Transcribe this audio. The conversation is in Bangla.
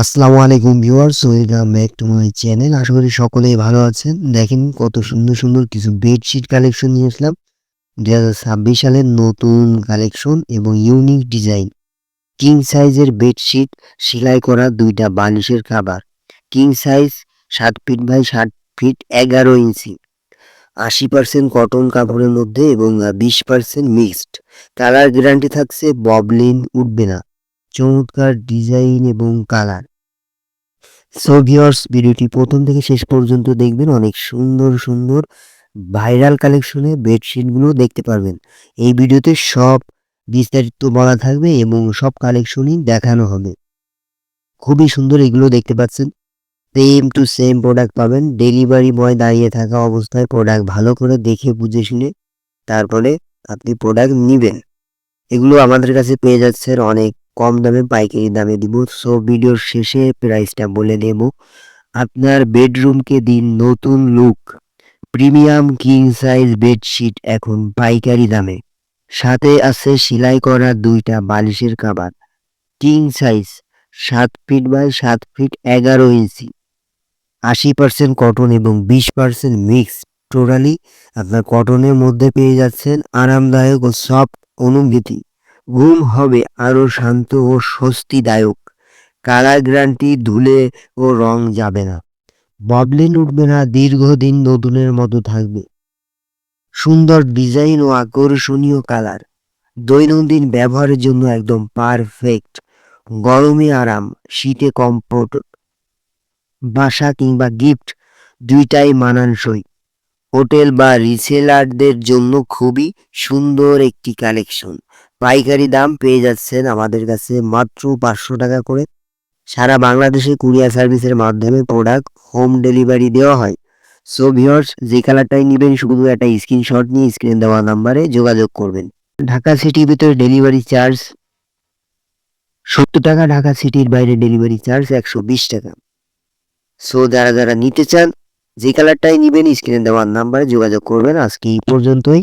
আসসালামু আলাইকুম viewers, welcome back to my channel. আশা করি সকলেই ভালো আছেন। দেখেন কত সুন্দর সুন্দর কিছু বেডশিট কালেকশন নিয়ে আসলাম। দু হাজার ছাব্বিশ সালের নতুন কালেকশন এবং ইউনিক ডিজাইন কিং সাইজের বেডশিট সেলাই করা দুইটা বালিশের খাবার কিং সাইজ সাত ফিট বাই সাত ফিট এগারো ইঞ্চি। আশি পার্সেন্ট কটন কাপড়ের মধ্যে এবং বিশ পার্সেন্ট মিক্সড কালার গ্যারান্টি থাকছে ববলিন উঠবে না। চমৎকার ডিজাইন এবং কালার সো ভিডিওটি প্রথম থেকে শেষ পর্যন্ত দেখবেন। অনেক সুন্দর সুন্দর ভাইরাল কালেকশনে বেডশিটগুলো দেখতে পারবেন। এই ভিডিওতে সব বিস্তারিত বলা থাকবে এবং সব কালেকশনই দেখানো হবে। খুবই সুন্দর এগুলো দেখতে পাচ্ছেন। সেম টু সেম প্রোডাক্ট পাবেন। ডেলিভারি বয় দাঁড়িয়ে থাকা অবস্থায় প্রোডাক্ট ভালো করে দেখে, বুঝে, শুনে তারপরে আপনি প্রোডাক্ট নেবেন। এগুলো আমাদের কাছে পেয়ে যাচ্ছেন অনেক কম দামে পাইকারি দামে দিব। সো ভিডিওর শেষে প্রাইসটা বলে দেব আপনার বেডরুমকে দিন নতুন look premium king size bedsheet এখন পাইকারি দামে। সাথে আছে সেলাই করা দুইটা বালিশের কাবার। কিং সাইজ সাত ফিট বাই সাত ফিট এগারো ইঞ্চি আশি পার্সেন্ট কটন এবং বিশ পার্সেন্ট মিক্স টোটালি আপনার কটনের মধ্যে পেয়ে যাচ্ছেন আরামদায়ক ও সফট অনুভূতি। ঘুম হবে আরও শান্ত ও স্বস্তিদায়ক। কালার গ্যারান্টি ধুলে ও রং যাবে না। ববলিন উঠবে না, দীর্ঘদিন নতুনের মতো থাকবে। সুন্দর ডিজাইন ও আকর্ষণীয় কালার। দৈনন্দিন ব্যবহারের জন্য একদম পারফেক্ট। গরমে আরাম, শীতে কমফোর্ট। বাসা কিংবা গিফট দুইটাই মানানসই। হোটেল বা রিসেলারদের জন্য খুবই সুন্দর একটি কালেকশন। পাইকারি দাম পেয়ে যাচ্ছেন আমাদের কাছে মাত্র পাঁচশো টাকা করে। সারা বাংলাদেশে কুরিয়ার সার্ভিসের মাধ্যমে প্রোডাক্ট হোম ডেলিভারি দেওয়া হয়। সো ভিওর্স যে কালারটাই নেবেন, শুধু একটা স্ক্রিনশট নিয়ে স্ক্রিন দেওয়া নাম্বারে যোগাযোগ করবেন। ঢাকা সিটির ভিতরে ডেলিভারি চার্জ সত্তর টাকা, ঢাকা সিটির বাইরে ডেলিভারি চার্জ একশো বিশ টাকা। সো যারা যারা নিতে চান, যে কালারটাই নেবেন স্ক্রিনে দেওয়ার নাম্বারে যোগাযোগ করবেন। আজকে এই পর্যন্তই।